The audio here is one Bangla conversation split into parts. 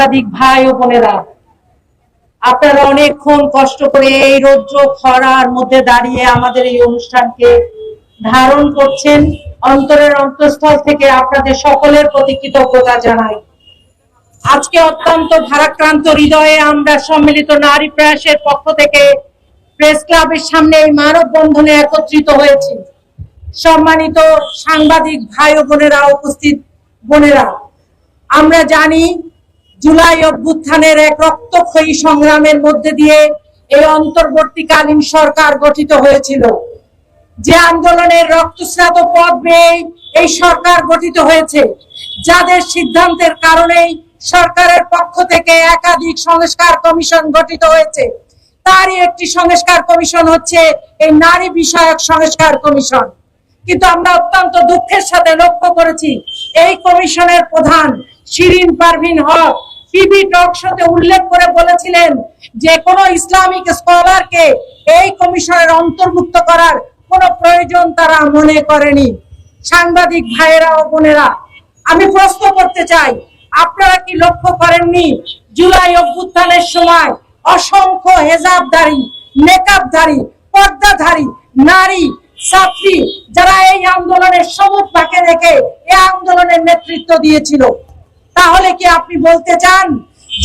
সাংবাদিক ভাই ও বোনেরা, আপনারা অনেকক্ষণ কষ্ট করে এই রৌদ্র খরার মধ্যে দাঁড়িয়ে আমাদের এই অনুষ্ঠানকে ধারণ করছেন। অন্তরের অন্তঃস্থল থেকে আপনাদের সকলের প্রতি কৃতজ্ঞতা জানাই। আজকে অত্যন্ত ভারাক্রান্ত হৃদয়ে আমরা সম্মিলিত নারী প্রয়াসের পক্ষ থেকে প্রেস ক্লাবের সামনে এই মানব বন্ধনে একত্রিত হয়েছি। সম্মানিত সাংবাদিক ভাই ও বোনেরা, উপস্থিত বোনেরা, আমরা জানি জুলাই অভ্যুত্থানের এক রক্তক্ষয়ী সংগ্রামের মধ্যে দিয়ে এই অন্তর্বর্তীকালীন সরকার গঠিত হয়েছিল। যে আন্দোলনের রক্তস্রাত পথ বেয়ে এই সরকার গঠিত হয়েছে, যাদের সিদ্ধান্তের কারণেই সরকারের পক্ষ থেকে একাধিক সংস্কার কমিশন গঠিত হয়েছে। তারই একটি সংস্কার কমিশন হচ্ছে এই নারী বিষয়ক সংস্কার কমিশন। কিন্তু আমরা অত্যন্ত দুঃখের সাথে লক্ষ্য করেছি, এই কমিশনের প্রধান শিরিন পারভিন হক টিভি টক শোতে উল্লেখ করে বলেছিলেন যে কোনো ইসলামিক স্কলারকে এই কমিশনের অন্তর্ভুক্ত করার কোনো প্রয়োজন তারা মনে করেনি। সাংবাদিক ভাইয়েরা ও বোনেরা, আমি প্রশ্ন করতে চাই, আপনারা কি লক্ষ্য করেননি জুলাই অভ্যুত্থানের সময় অসংখ্য হেজাবধারী মেকআপধারী, পর্দাধারী, নারী, ছাত্রী, যারা এই আন্দোলনের সবুজ পাকে রেখে এই আন্দোলনের নেতৃত্ব দিয়েছিল? তাহলে কি আপনি বলতে চান,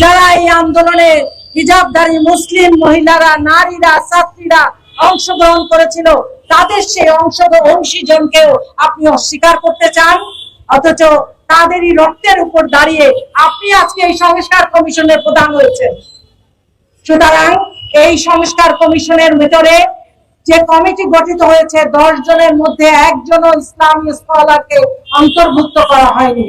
যারা এই আন্দোলনে হিজাবধারী মুসলিম মহিলারা, নারীরা, ছাত্রীরা অংশগ্রহণ করেছিল, তাদের সেই অংশ অংশীজনকেও আপনি অস্বীকার করতে চান? অথচ তাদেরই রক্তের উপর দাঁড়িয়ে আপনি আজকে এই সংস্কার কমিশনের প্রধান হয়েছেন। সুতরাং এই সংস্কার কমিশনের ভেতরে যে কমিটি গঠিত হয়েছে, দশ জনের মধ্যে একজনও ইসলামী স্কলারকে অন্তর্ভুক্ত করা হয়নি।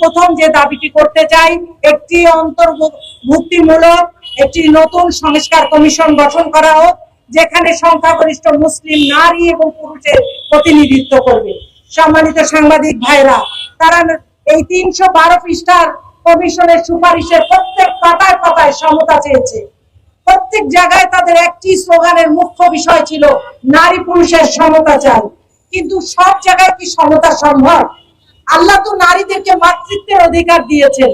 প্রথম যে দাবিটি করতে চাই, একটি অন্তর্ভুক্তিমূলক, একটি নতুন সংস্কার কমিশন গঠন করা হোক, যেখানে সংখ্যাগরিষ্ঠ মুসলিম নারী এবং পুরুষের প্রতিনিধিত্ব করবে। সম্মানিত সাংবাদিক ভাইরা, তারা এই তিনশো বারো পৃষ্ঠার কমিশনের সুপারিশের প্রত্যেক পাতায় পাতায় সমতা চেয়েছে। প্রত্যেক জায়গায় তাদের একটি স্লোগানের মুখ্য বিষয় ছিল নারী পুরুষের সমতা চাই। কিন্তু সব জায়গায় কি সমতা সম্ভব? আল্লাহ তো নারীদেরকে মাতৃত্বের অধিকার দিয়েছেন।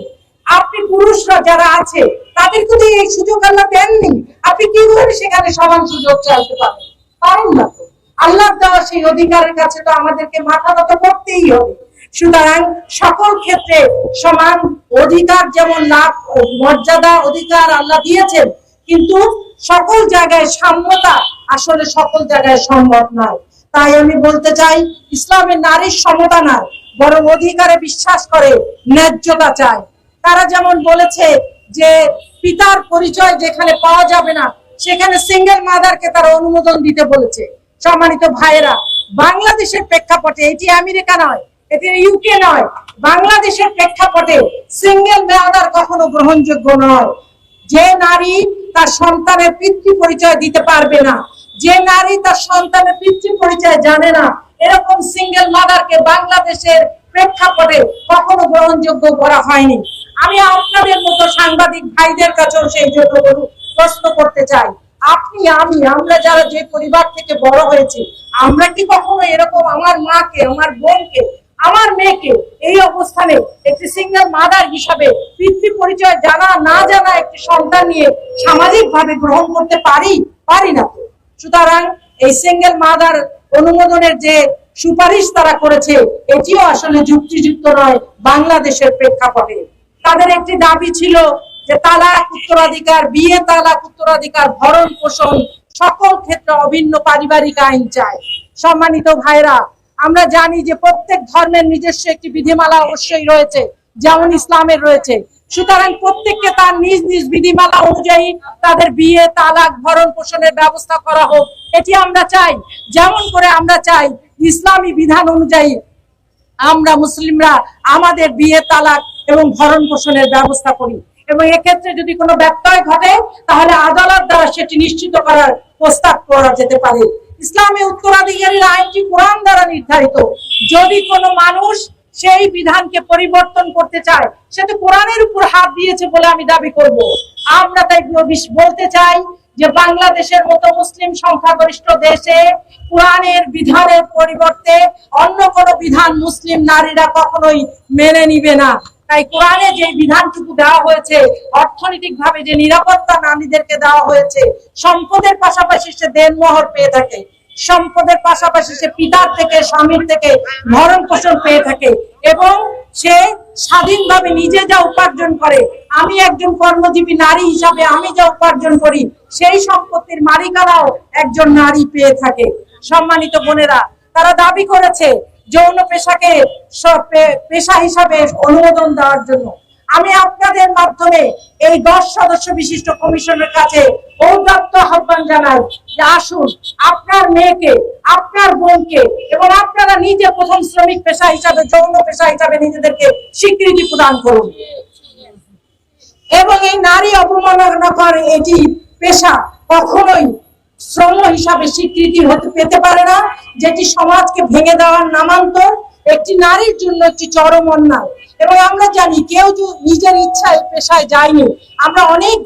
আপনি পুরুষরা যারা আছে, তাদেরকে তো এই সুযোগ আল্লাহ দেননি। আপনি কীভাবে সেখানে সমান সুযোগ চাইতে পারেন পারেন না তো। আল্লাহর দেওয়া সেই অধিকারের কাছে তো আমাদেরকে মাথা নত করতেই হবে। সুতরাং সকল ক্ষেত্রে সমান অধিকার যেমন লাভ মর্যাদা অধিকার আল্লাহ দিয়েছেন, কিন্তু সকল জায়গায় সাম্যতা আসলে সকল জায়গায় সম্ভব নয়। তাই আমি বলতে চাই ইসলামের নারীর সমতা নয় বরং অধিকারে বিশ্বাস করে, ন্যায্যতা চায়। তারা যেমন বলেছে যে পিতার পরিচয় যেখানে পাওয়া যাবে না, সেখানে সিঙ্গেল মাদারকে তারা অনুমোদন দিতে বলেছে। সম্মানিত ভাইয়েরা, বাংলাদেশের প্রেক্ষাপটে এটি আমেরিকা নয়, এটি ইউকে নয়। বাংলাদেশের প্রেক্ষাপটে সিঙ্গেল মাদার কখনো গ্রহণযোগ্য নয়। যে নারী তার সন্তানের পিতৃ পরিচয় দিতে পারবে না, যে নারী তার সন্তানের পিতৃ পরিচয় জানে না এরকম সিঙ্গেল মাদারকে বাংলাদেশের প্রেক্ষাপটে কখনো গ্রহণযোগ্য করা হয়নি। আমি আপনাদের মতো সাংবাদিক ভাইদের কাছেও সেই জন্য প্রশ্ন করতে চাই। আপনি, আমি, আমরা যারা যে পরিবার থেকে বড় হয়েছি, আমরা কি কখনো এরকম আমার মাকে, আমার বোনকে, আমার মেয়েকে এই অবস্থানে একটি সিঙ্গেল মাদার হিসাবে পিতৃ পরিচয় জানা, না জানা একটি সন্তান নিয়ে সামাজিকভাবে গ্রহণ করতে পারি? পারি না সুতরাং এই সিঙ্গেল মাদার অনুমোদনের যে সুপারিশ তারা করেছে, এটিও আসলে যুক্তিযুক্ত নয় বাংলাদেশের প্রেক্ষাপটে। তাদের একটি দাবি ছিল যে তালাক উত্তরাধিকার, বিয়ে তালাক উত্তরাধিকার, ভরণ পোষণ সকল ক্ষেত্রে অভিন্ন পারিবারিক আইন চায়। সম্মানিত ভাইরা আমরা জানি যে প্রত্যেক ধর্মের নিজস্ব একটি বিধিমালা অবশ্যই রয়েছে, যেমন ইসলামের রয়েছে। সুতরাং প্রত্যেককে তার নিজ নিজ বিধিমালা অনুযায়ী তাদের বিয়ে, তালাক, ভরণ পোষণের ব্যবস্থা করা হোক। এটি আমরা চাই। যেমন করে আমরা চাই, ইসলামী বিধান অনুযায়ী আমরা মুসলিমরা আমাদের বিয়ে, তালাক এবং ভরণ পোষণের ব্যবস্থা করি। এবং এক্ষেত্রে যদি কোনো ব্যত্যয় ঘটে, তাহলে আদালত দ্বারা সেটি নিশ্চিত করার প্রস্তাব করা যেতে পারে। ইসলামে উত্তরাধিকারীর আইনটি কোরআন দ্বারা নির্ধারিত। যদি কোনো মানুষ সেই বিধানকে পরিবর্তন করতে চায়, সে তো কোরআনের উপর হাত দিয়েছে বলে আমি দাবি করব। আমরা তাই বলতে চাই যে বাংলাদেশের মতো মুসলিম সংখ্যাগরিষ্ঠ দেশে কোরআনের বিধানের পরিবর্তে অন্য কোনো বিধান মুসলিম নারীরা কখনোই মেনে নিবে না। তাই কোরআনে যে বিধানটুকু দেওয়া হয়েছে অর্থনৈতিক ভাবে যে নিরাপত্তা নারীদেরকে দেওয়া হয়েছে, সম্পদের পাশাপাশি সে দেনমোহর পেয়ে থাকে। সম্পদের পাশাপাশি সে পিতার থেকে, স্বামীর থেকে ভরণ পোষণ পেয়ে থাকে এবং সে স্বাধীনভাবে নিজে যা উপার্জন করে, আমি একজন কর্মজীবী নারী হিসাবে আমি যা উপার্জন করি, সেই সম্পত্তির মালিকানাও একজন নারী পেয়ে থাকে। সম্মানিত বোনেরা, তারা দাবি করেছে যৌন পেশাকে পেশা হিসাবে অনুমোদন দেওয়ার জন্য। আমি আপনাদের মাধ্যমে এই দশ সদস্য বিশিষ্ট কমিশনের কাছে ঔদাত্ত আহ্বান জানাই যে আসুন আপনার মেয়েকে, আপনার বোনকে এবং আপনারা নিজে প্রথম শ্রমিক পেশা হিসাবে, যৌন পেশা হিসাবে নিজেদেরকে স্বীকৃতি প্রদান করুন। এবং এই নারী অবমাননাকর এটি পেশা কখনোই শ্রম হিসাবে স্বীকৃতি হতে পেতে পারে না, যেটি সমাজকে ভেঙে দেওয়ার নামান্তর। একটি নারীর জন্য একটি চরম অন্যায়। এবং আমরা জানি কেউ নিজের ইচ্ছায় পেশায় যায়নি, আমরা অনেক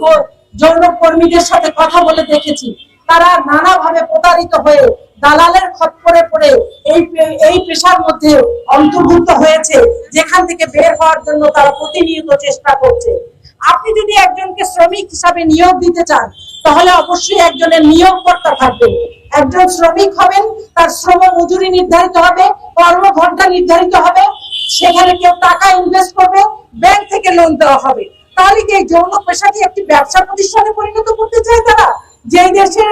যৌন কর্মীদের সাথে কথা বলে দেখেছি। তারা নানাভাবে প্রতারিত হয়ে দালালের খপ্পরে পড়ে এই এই পেশার মধ্যে অন্তর্ভুক্ত হয়েছে, যেখান থেকে বের হওয়ার জন্য তারা প্রতিনিয়ত চেষ্টা করছে। আপনি যদি একজনকে শ্রমিক হিসাবে নিয়োগ দিতে চান, তাহলে অবশ্যই একজনের নিয়োগকর্তা থাকবে একজন শ্রমিক হবেন, তার শ্রম মজুরি নির্ধারিত হবে কর্ম ঘণ্টা নির্ধারিত হবে সেখানে কেউ টাকা ইনভেস্ট করবে ব্যাংক থেকে লোন দেওয়া হবে। তাহলে কি এই যৌন পেশাকে একটি ব্যবসা প্রতিষ্ঠানে পরিণত করতে চায় তারা? যেই দেশে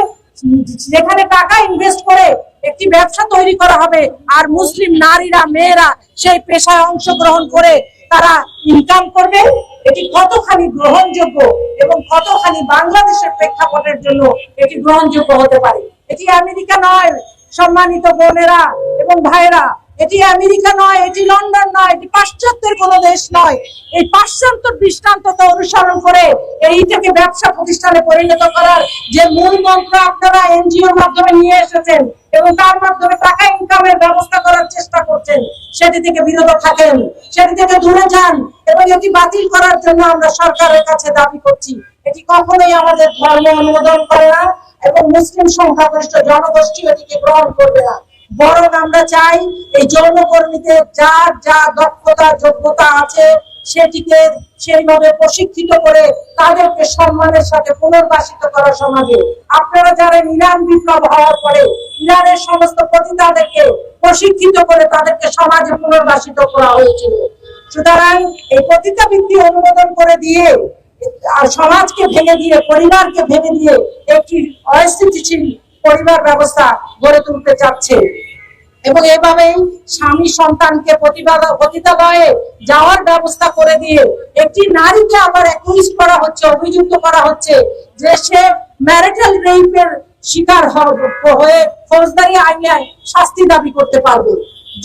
যেখানে টাকা ইনভেস্ট করে একটি ব্যবসা তৈরি করা হবে, আর মুসলিম নারীরা, মেয়েরা সেই পেশায় অংশগ্রহণ করে তারা ইনকাম করবে, এটি কতখানি গ্রহণযোগ্য এবং কতখানি বাংলাদেশের প্রেক্ষাপটের জন্য এটি গ্রহণযোগ্য হতে পারে? এটি আমেরিকা নয়, সম্মানিত বোনেরা এবং ভাইরা এটি আমেরিকা নয়, এটি লন্ডন নয়, এটি পাশ্চাত্যের কোনো দেশ নয়। এই পাশ্চাত্য দৃষ্টান্তকে অনুসরণ করে এইটাকে ব্যবসা প্রতিষ্ঠানে পরিণত করার যে মূল মন্ত্র আপনারা এনজিওর মাধ্যমে নিয়ে এসেছেন এবং তার মাধ্যমে টাকা ইনকামের ব্যবস্থা করার চেষ্টা করছেন, সেটি থেকে বিরত থাকেন, সেটি থেকে দূরে যান এবং এটি বাতিল করার জন্য আমরা সরকারের কাছে দাবি করছি। এটি কখনোই আমাদের ধর্ম অনুমোদন করে না এবং মুসলিম সংখ্যাগরিষ্ঠ জনগোষ্ঠী এটিকে গ্রহণ করবে না। বরং আমরা চাই এই যৌন কর্মীদের যার যা দক্ষতা, যোগ্যতা আছে, সেটিকে সেইভাবে প্রশিক্ষিত করে তাদেরকে সম্মানের সাথে পুনর্বাসিত করা সমাজে। আপনারা যারা ইরান বিপ্লব হওয়ার পরে ইরানের সমস্ত পতিতাদেরকে প্রশিক্ষিত করে তাদেরকে সমাজে পুনর্বাসিত করা হয়েছিল। সুতরাং এই পতিতা বৃত্তি অনুমোদন করে দিয়ে আর সমাজকে ভেঙে দিয়ে, পরিবারকে ভেঙে দিয়ে একটি অস্থিতিশীল পরিবার ব্যবস্থা গড়ে তুলতে চাচ্ছে। এবং এভাবেই স্বামী সন্তানকে পতিতালয়ে যাওয়ার ব্যবস্থা করে দিয়ে একটি নারীকে আবার অ্যাকুইজ করা হচ্ছে, অভিযুক্ত করা হচ্ছে, যে সে ম্যারিটাল রেপের শিকার হয়ে ফৌজদারি আইনে শাস্তি দাবি করতে পারবে।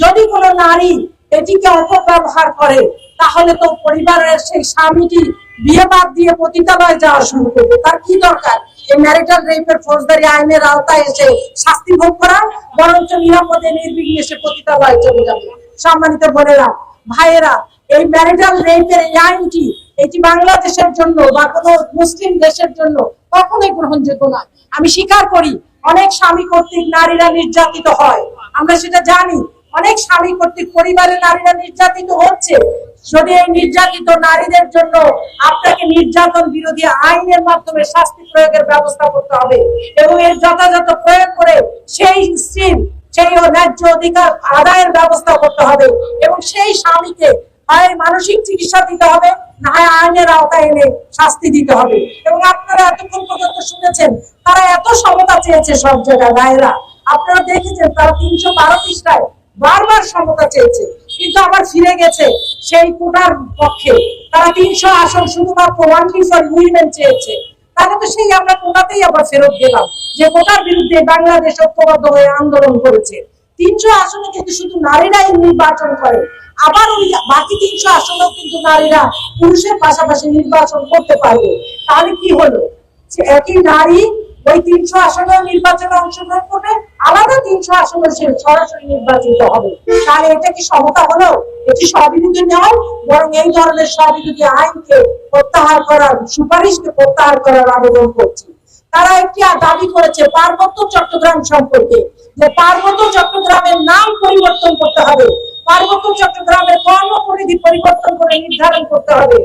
যদি কোনো নারী এটিকে অপব্যবহার করে, তাহলে তো পরিবারের সেই স্বামীটি বিয়ে বাদ দিয়ে পতিতালয়ে যাওয়া শুরু করবে। তার কি দরকার? এই ম্যারিটাল রেপের ফৌজদারি আইনের আওতায় এসে শাস্তি ভোগ করা, বরঞ্চ নিরাপদে নির্বিঘ্নে সে পতিতালয়ে চলে যাবে সম্মানিত বোনেরা, ভাইয়েরা, এই ম্যারিটাল রেপের এই আইনটি এটি বাংলাদেশের জন্য বা কোনো মুসলিম দেশের জন্য কখনোই গ্রহণযোগ্য নয়। আমি স্বীকার করি, অনেক স্বামী কর্তৃক নারীরা নির্যাতিত হয়। আমরা সেটা জানি। অনেক স্বামী কর্তৃক পরিবারে নারীরা নির্যাতিত হচ্ছে। যদি এই নির্যাতিত নারীদের জন্য আপনাকে নির্যাতন বিরোধী আইনের মাধ্যমে শাস্তি প্রয়োগের ব্যবস্থা করতে হবে এবং এর যথাযথ প্রয়োগ করে সেই স্ত্রীর সেই ন্যায্য অধিকার আদায়ের ব্যবস্থা করতে হবে এবং সেই স্বামীকে হয় মানসিক চিকিৎসা দিতে হবে, না হয় আইনের আওতায় এনে শাস্তি দিতে হবে। এবং আপনারা এতক্ষণ পর্যন্ত শুনেছেন, তারা এত সমতা চেয়েছে সব জায়গায়, ভাইয়েরা। আপনারা দেখেছেন, তারা তিনশো বারো পৃষ্ঠায় বারবার সমতা চেয়েছে। কিন্তু আবার ফিরে গেছে সেই কোটার পক্ষে। তারা তিনশো আসন শুধুমাত্র ওয়ান ফর উইমেন চেয়েছে। তাহলে তো সেই আমরা কোটাতেই আবার ফেরত গেলাম, যে কোটার বিরুদ্ধে বাংলাদেশ ঐক্যবদ্ধ হয়ে আন্দোলন করেছে। তিনশো আসনে কিন্তু শুধু নারীরাই নির্বাচন করে। আবার ওই বাকি তিনশো আসনেও কিন্তু নারীরা পুরুষের পাশাপাশি নির্বাচন করতে পারবে। তাহলে কি হলো? একই নারী ওই তিনশো আসনে নির্বাচনে অংশগ্রহণ করবে, আলাদা তিনশো আসনে সে সরাসরি নির্বাচিত হবে। তাহলে এটা কি সমতা হলো? এটি স্ববিরোধী নয়? বরং এই ধরনের স্ববিরোধী আইনকে প্রত্যাহার করার সুপারিশকে প্রত্যাহার করার আবেদন করছি। তারা একটি দাবি করেছে, পার্বত্য চট্টগ্রাম সম্পর্কে, যে পার্বত্য চট্টগ্রামের নাম পরিবর্তন করতে হবে। পার্বত্য চট্টগ্রামের কর্মপরিধি পরিবর্তন করে নির্ধারণ করতে হবে।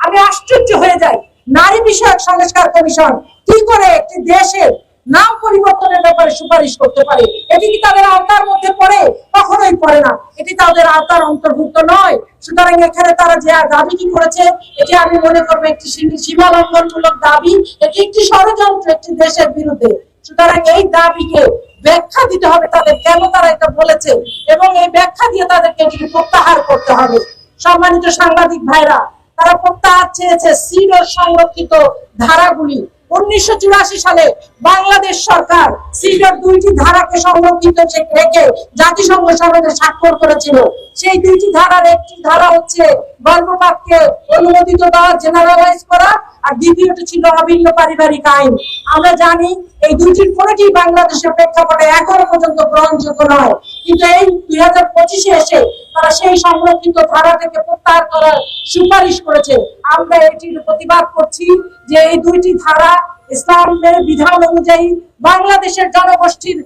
আমি আশ্চর্য হয়ে যাই। নারী বিষয়ক সংস্কার কমিশন কি করে একটি দেশের নাম পরিবর্তনের ব্যাপারে সুপারিশ করতে পারে? এটি কি তাদের আওতার মধ্যে পড়ে? কখনোই পড়ে না। এটি তাদের আওতার অন্তর্ভুক্ত নয়। সুতরাং এখানে তারা যে দাবিটি করেছে, এটি আমি মনে করব একটি সীম- লঙ্ঘনমূলক দাবি। এটি একটি ষড়যন্ত্র একটি দেশের বিরুদ্ধে। সুতরাং এই দাবিকে ব্যাখ্যা দিতে হবে তাদের কেন তারা এটা বলেছে এবং এই ব্যাখ্যা দিয়ে তাদেরকে এটিকে প্রত্যাহার করতে হবে। সম্মানিত সাংবাদিক ভাইরা, তারা প্রত্যাহার চেয়েছে সিডর সংরক্ষিত ধারাগুলি। উনিশশো চুরাশি সালে বাংলাদেশ সরকার সিডর দুইটি ধারাকে সংরক্ষিত রেখে জাতিসংঘ সনদে স্বাক্ষর করেছিল। সেই দুইটি ধারার একটি ধারা হচ্ছে গর্ভপাতকে অনুমোদিত দেওয়া জেনারেলাইজ করা আর দ্বিতীয়টি ছিল অভিন্ন পারিবারিক আইন। আমরা জানি এই দুইটির কোনটি বাংলাদেশের প্রেক্ষাপটে এখনও পর্যন্ত গ্রহণযোগ্য নয়। কিন্তু এই দুই হাজার পঁচিশে এসে তারা সেই সংরক্ষিত ধারা থেকে প্রত্যাহার করার সুপারিশ করেছে। আমরা এটির প্রতিবাদ করছি যে এই দুইটি ধারা ইসলামের বিধান অনুযায়ী বাংলাদেশের জনগোষ্ঠীর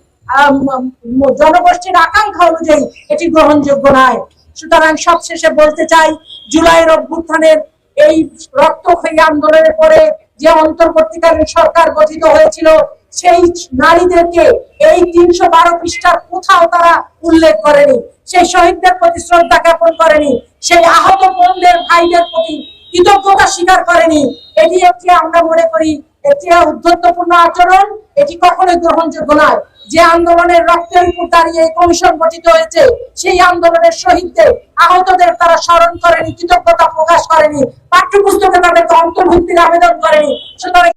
জনগোষ্ঠীর আকাঙ্ক্ষা অনুযায়ী এটি গ্রহণযোগ্য নয়। সুতরাং সবশেষে বলতে চাই, জুলাইয়ের অভ্যুত্থানের এই রক্তক্ষয়ী আন্দোলনের পরে যে অন্তর্বর্তীকালীন সরকার গঠিত হয়েছিল, সেই নারীদেরকে এই তিনশো বারো পৃষ্ঠার কোথাও তারা উল্লেখ করেনি। সেই শহীদদের প্রতি শ্রদ্ধা জ্ঞাপন করেনি। সেই আহত বোনদের ভাইদের প্রতি কৃতজ্ঞতা স্বীকার করেনি। এটি একটি আমরা মনে করি একটি উদ্ধত্তপূর্ণ আচরণ, এটি কখনোই গ্রহণযোগ্য নয়। যে আন্দোলনের রক্তের উপর দাঁড়িয়ে এই কমিশন গঠিত হয়েছে, সেই আন্দোলনের শহীদদের আহতদের তারা স্মরণ করেনি, কৃতজ্ঞতা প্রকাশ করেনি, পাঠ্যপুস্তকে তাদেরকে অন্তর্ভুক্তির আবেদন করেনি। সুতরাং